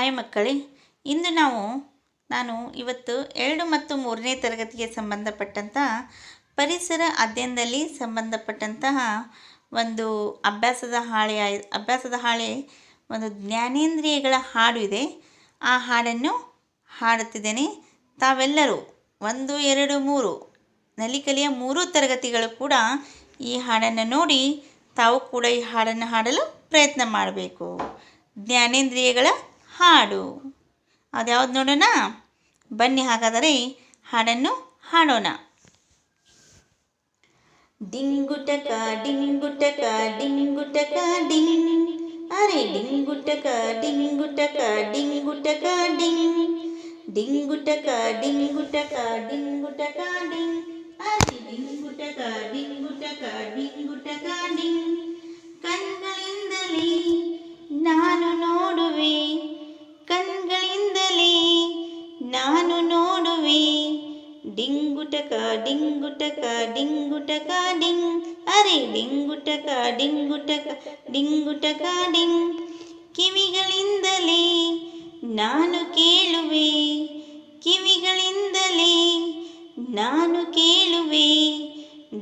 Hi ಮಕ್ಕಳೇ, ಇಂದು ನಾವು, ನಾನು ಇವತ್ತು ಎರಡು ಮತ್ತು ಮೂರನೇ ತರಗತಿಗೆ ಸಂಬಂಧಪಟ್ಟಂತಹ ಪರಿಸರ ಅಧ್ಯಯನದಲ್ಲಿ ಸಂಬಂಧಪಟ್ಟಂತಹ ಒಂದು ಅಭ್ಯಾಸದ ಹಾಳೆ ಅಭ್ಯಾಸದ ಹಾಳೆ, ಒಂದು ಜ್ಞಾನೇಂದ್ರಿಯಗಳ ಹಾಡು ಇದೆ. ಆ ಹಾಡನ್ನು ಹಾಡುತ್ತಿದ್ದೇನೆ. ತಾವೆಲ್ಲರೂ ಒಂದು, ಎರಡು, ಮೂರು, ನಲಿಕಲಿಯ ಮೂರು ತರಗತಿಗಳು ಕೂಡ ಈ ಹಾಡನ್ನು ನೋಡಿ, ತಾವು ಕೂಡ ಈ ಹಾಡನ್ನು ಹಾಡಲು ಪ್ರಯತ್ನ ಮಾಡಬೇಕು. ಜ್ಞಾನೇಂದ್ರಿಯಗಳ ಹಾಡು. ಅದ್ಯಾವ್ದು ನೋಡೋಣ? ಬನ್ನಿ ಹಾಗಾದರೆ ಹಾಡನ್ನು ಹಾಡೋಣ. ಡಿಂಗುಟಕ ಡಿಂಗುಟಕ ಡಿಂಗುಟಕ ಡಿಂಗ್ ಅರೆ ಡಿಂಗುಟಕ ಡಿಂಗುಟಕ ಡಿಂಗುಟಕ ಡಿಂಗ್ ಡಿಂಗುಟಕ ಡಿಂಗುಟಕ ಡಿಂಗುಟಕ ಡಿಂಗ್ ಅರೆ ಡಿಂಗುಟಕ ಡಿಂಗುಟಕ ಡಿಂಗುಟಕ ಡಿಂಗ್ ಡಿಂಗುಟಕ ಡಿಂಗುಟಕ ಡಿಂಗುಟಕ, ಡಿಂಗ್. ಅರೆ, ಡಿಂಗುಟಕ ಡಿಂಗುಟಕ ಡಿಂಗುಟಕ, ಡಿಂಗ್. ಕಿವಿಗಳಿಂದಲೇ ನಾನು ಕೇಳುವೆ. ಕಿವಿಗಳಿಂದಲೇ ನಾನು ಕೇಳುವೆ.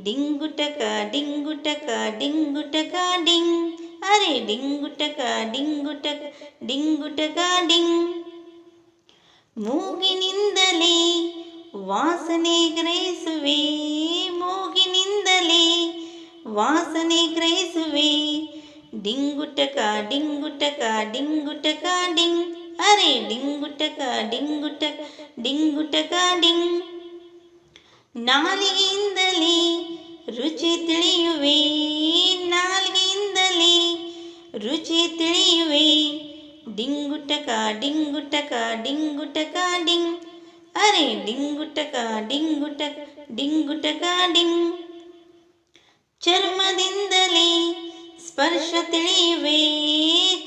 ಡಿಂಗುಟಕ ಡಿಂಗುಟಕ ಡಿಂಗುಟಕ, ಡಿಂಗ್. ಅರೆ, ಡಿಂಗುಟಕ ಡಿಂಗುಟಕ ಡಿಂಗುಟಕ, ಡಿಂಗ್. ಮೂಗಿನಿಂದಲೇ ವಾಸನೆ ಗ್ರಹಿಸುವೆ ಮೂಗಿನಿಂದಲೇ ವಾಸನೆ ಗ್ರಹಿಸುವೆ ಡಿಂಗುಟಕ ಡಿಂಗುಟಕ ಡಿಂಗುಟಕ ಡಿಂಗ್ ಅರೆ ಡಿಂಗುಟಕ ಡಿಂಗುಟಕ ಡಿಂಗುಟಕ ಡಿಂಗ್ ನಾಲಿಗೆಯಿಂದಲೇ ರುಚಿ ತಿಳಿಯುವೆ ನಾಲಿಗೆಯಿಂದಲೇ ರುಚಿ ತಿಳಿಯುವೆ ಡಿಂಗುಟಕ ಡಿಂಗುಟಕ ಡಿಂಗುಟಕ ಡಿಂಗ್ ಅರೆ ಡಿಂಗುಟಕ ಡಿಂಗುಟಕ ಡಿಂಗುಟಕ ಡಿಂಗ್ ಚರ್ಮದಿಂದಲೇ ಸ್ಪರ್ಶ ತಿಳಿಯುವೆ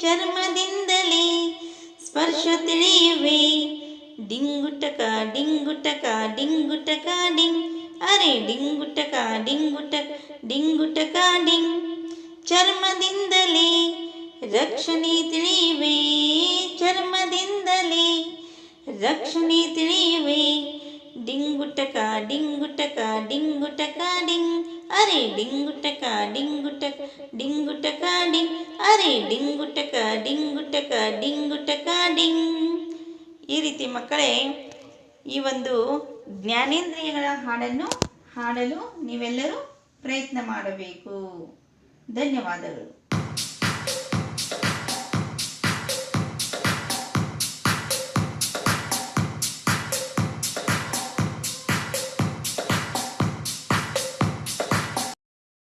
ಚರ್ಮದಿಂದಲೇ ಸ್ಪರ್ಶ ತಿಳಿಯುವೆ ಡಿಂಗುಟಕ ಡಿಂಗುಟಕ ಡಿಂಗುಟಕ ಡಿಂಗ್ ಅರೆ ಡಿಂಗುಟಕ ಡಿಂಗುಟಕ ಡಿಂಗುಟಕ ಡಿಂಗ್ ಚರ್ಮದಿಂದಲೇ ರಕ್ಷಣೆ ತಿಳಿಯುವೆ ಚರ್ಮದಿಂದಲೇ ರಕ್ಷಣೆ ತಿಳಿಯುವೆ ಡಿಂಗುಟಕ ಡಿಂಗುಟಕ ಡಿಂಗುಟಕ, ಡಿಂಗ್. ಅರೆ ಡಿಂಗುಟಕ ಡಿಂಗುಟಕ ಡಿಂಗುಟಕ, ಡಿಂಗ್. ಅರೆ ಡಿಂಗುಟಕ ಡಿಂಗುಟಕ ಡಿಂಗುಟಕ, ಡಿಂಗ್. ಈ ರೀತಿ ಮಕ್ಕಳೇ, ಈ ಒಂದು ಜ್ಞಾನೇಂದ್ರಿಯಗಳ ಹಾಡನ್ನು ಹಾಡಲು ನೀವೆಲ್ಲರೂ ಪ್ರಯತ್ನ ಮಾಡಬೇಕು. ಧನ್ಯವಾದಗಳು.